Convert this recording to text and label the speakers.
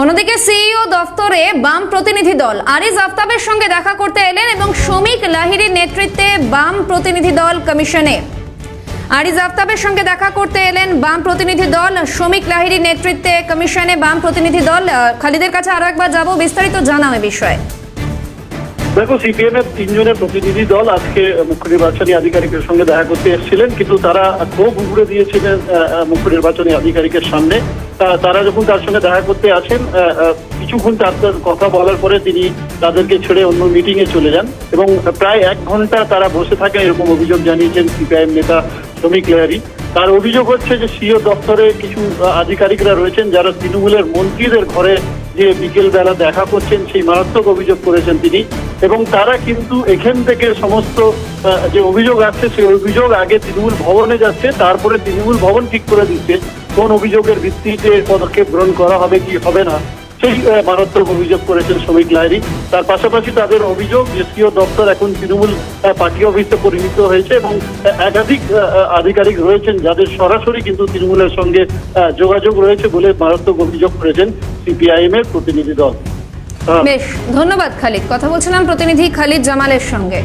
Speaker 1: অন্যদিকে সিইও দফতরে বাম প্রতিনিধি দল আরিজ আফতাবের সঙ্গে দেখা করতে এলেন এবং শ্রমিক লাহিড়ির নেতৃত্বে বাম প্রতিনিধি দল কমিশনে। আরিজ আফতাবের সঙ্গে দেখা করতে এলেন বাম প্রতিনিধি দল শ্রমিক লাহিড়ির নেতৃত্বে কমিশনে। বাম প্রতিনিধি দল খালিদের কাছে আরও একবার যাব, বিস্তারিত জানাও এ বিষয়ে।
Speaker 2: দেখো সিপিএম এর তিনজনের প্রতিনিধি দল আজকে মুখ্য নির্বাচনী আধিকারিকের সঙ্গে দেখা করতে এসেছিলেন, কিন্তু তারা ক্ষোভ উগড়ে দিয়েছিলেন মুখ্য নির্বাচনী আধিকারিকের সামনে। তারা যখন তার সঙ্গে দেখা করতে আসেন কিছুক্ষণ তার কথা বলার পরে তিনি তাদেরকে ছেড়ে অন্য মিটিং এ চলে যান এবং প্রায় এক ঘণ্টা তারা বসে থাকেন এরকম অভিযোগ জানিয়েছেন সিপিআইএম নেতা শ্রমিক লেহারি তার অভিযোগ হচ্ছে যে সিও দপ্তরে কিছু আধিকারিকরা রয়েছেন যারা তৃণমূলের মন্ত্রীদের ঘরে যে বিকেল বেলা দেখা করছেন সেই মারাত্মক অভিযোগ করেছেন তিনি এবং তারা কিন্তু এখান থেকে সমস্ত যে অভিযোগ আসছে, সেই অভিযোগ আগে তৃণমূল ভবনে যাচ্ছে, তারপরে তৃণমূল ভবন ঠিক করে দিচ্ছে। কোন অভিযোগের ভিত্তিতে পদক্ষেপ গ্রহণ করা হবে কি হবে না, সেই মারাত্মক অভিযোগ করেছেন শ্রমিক লাহিরি তার পাশাপাশি তাদের অভিযোগ যে সিও দপ্তর এখন তৃণমূল পার্টি অফিসে পরিণত হয়েছে এবং একাধিক আধিকারিক রয়েছেন যাদের সরাসরি কিন্তু তৃণমূলের সঙ্গে যোগাযোগ রয়েছে বলে মারাত্মক অভিযোগ করেছেন সিপিআইএম এর প্রতিনিধি দল।
Speaker 1: বেশ, ধন্যবাদ খালিদ। কথা বলছিলাম প্রতিনিধি খালিদ জামালের সঙ্গে।